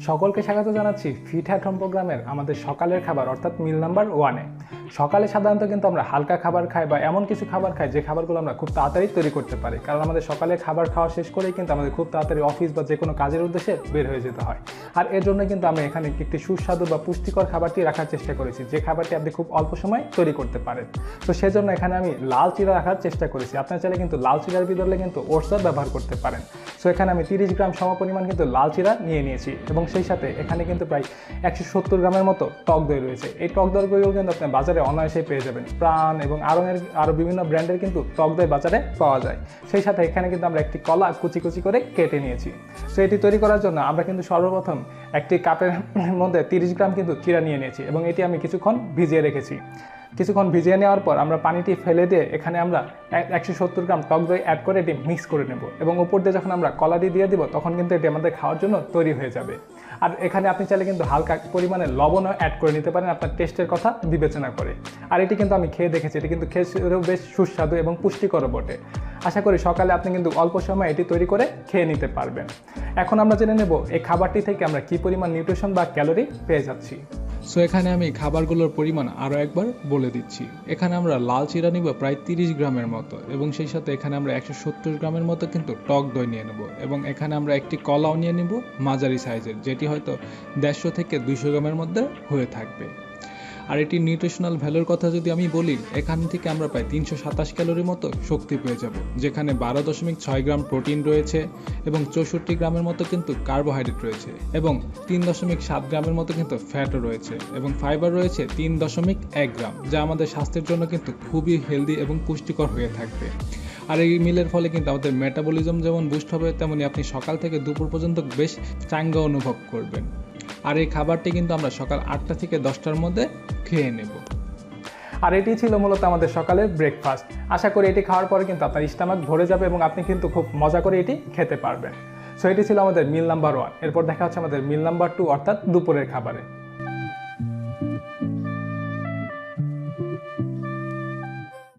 সকলকে স্বাগত জানাচ্ছি ফিট অ্যাট হোম প্রোগ্রামের আমাদের সকালের খাবার অর্থাৎ মিল নাম্বার ওয়ানে সকালে সাধারণত কিন্তু আমরা হালকা খাবার খাই বা এমন কিছু খাবার খাই, যে খাবারগুলো আমরা খুব তাড়াতাড়ি তৈরি করতে পারি। কারণ আমাদের সকালে খাবার খাওয়া শেষ করেই কিন্তু আমাদের খুব তাড়াতাড়ি অফিস বা যে কোনো কাজের উদ্দেশ্যে বের হয়ে যেতে হয়। আর এর জন্য কিন্তু আমি এখানে একটি সুস্বাদু বা পুষ্টিকর খাবারটি রাখার চেষ্টা করেছি, যে খাবারটি আপনি খুব অল্প সময় তৈরি করতে পারেন। তো সেজন্য এখানে আমি লাল চিরা রাখার চেষ্টা করেছি। আপনার চাইলে কিন্তু লাল চিরার বদলে কিন্তু ওটসও ব্যবহার করতে পারেন। সো এখানে আমি তিরিশ গ্রাম সমপরিমাণ কিন্তু লাল চিরা নিয়ে নিয়েছি এবং সেই সাথে এখানে কিন্তু প্রায় একশো সত্তর গ্রামের মতো টক দই রয়েছে। এই টক দইগুলো কিন্তু আপনি বাজারে অনায়াসেই পেয়ে যাবেন। প্রাণ এবং আরও আরও বিভিন্ন ব্র্যান্ডের কিন্তু টক দই বাজারে পাওয়া যায়। সেই সাথে এখানে কিন্তু আমরা একটি কলা কুচি কুচি করে কেটে নিয়েছি। সো এটি তৈরি করার জন্য আমরা কিন্তু সর্বপ্রথম একটি কাপের মধ্যে তিরিশ গ্রাম কিন্তু চিরা নিয়ে নিয়েছি এবং এটি আমি কিছুক্ষণ ভিজিয়ে রেখেছি। কিছুক্ষণ ভিজিয়ে নেওয়ার পর আমরা পানিটি ফেলে দিয়ে এখানে আমরা একশো সত্তর গ্রাম টক দই অ্যাড করে এটি মিক্স করে নেব এবং উপর দিয়ে যখন আমরা কলাটি দিয়ে দিব, তখন কিন্তু এটি আমাদের খাওয়ার জন্য তৈরি হয়ে যাবে। আর এখানে আপনি চাইলে কিন্তু হালকা পরিমাণে লবণও অ্যাড করে নিতে পারেন আপনার টেস্টের কথা বিবেচনা করে। আর এটি কিন্তু আমি খেয়ে দেখেছি, এটি কিন্তু খেয়ে বেশ সুস্বাদু এবং পুষ্টিকর বটে। আশা করি সকালে আপনি কিন্তু অল্প সময় এটি তৈরি করে খেয়ে নিতে পারবেন। এখন আমরা জেনে নেব এই খাবারটি থেকে আমরা কি পরিমাণ নিউট্রিশন বা ক্যালোরি পেয়ে যাচ্ছি। সো এখানে আমি খাবারগুলোর পরিমাণ আরও একবার বলে দিচ্ছি। এখানে আমরা লাল চিরা নিব প্রায় তিরিশ গ্রামের মতো এবং সেই সাথে এখানে আমরা একশো সত্তর গ্রামের মতো কিন্তু টক দই নিয়ে নেব এবং এখানে আমরা একটি কলাও নিয়ে নেব মাঝারি সাইজের, যেটি হয়তো দেড়শো থেকে দুইশো গ্রামের মধ্যে হয়ে থাকবে। আর এটি নিউট্রিশনাল ভ্যালুর কথা যদি আমি বলি, এখান থেকে আমরা প্রায় তিনশো সাতাশ ক্যালোরির মতো শক্তি পেয়ে যাব, যেখানে বারো দশমিক ছয় গ্রাম প্রোটিন রয়েছে এবং চৌষট্টি গ্রামের মতো কিন্তু কার্বোহাইড্রেট রয়েছে এবং তিন দশমিক সাত গ্রামের মতো কিন্তু ফ্যাটও রয়েছে এবং ফাইবার রয়েছে তিন দশমিক এক গ্রাম, যা আমাদের স্বাস্থ্যের জন্য কিন্তু খুবই হেলদি এবং পুষ্টিকর হয়ে থাকবে। আর এই মিলের ফলে কিন্তু আমাদের মেটাবলিজম যেমন বুস্ট হবে, তেমনি আপনি সকাল থেকে দুপুর পর্যন্ত বেশ চাঙ্গা অনুভব করবেন। আর এই খাবারটি কিন্তু আমরা সকাল আটটা থেকে দশটার মধ্যে খেয়ে নেব। আর এটি ছিল মূলত আমাদের সকালের ব্রেকফাস্ট আশা করি এটি খাওয়ার পরে কিন্তু আপনার স্টামাক ভরে যাবে এবং আপনি কিন্তু খুব মজা করে এটি খেতে পারবেন। সো এটি ছিল আমাদের মিল নাম্বার ওয়ান এরপর দেখা হচ্ছে আমাদের মিল নাম্বার টু অর্থাৎ দুপুরের খাবারে।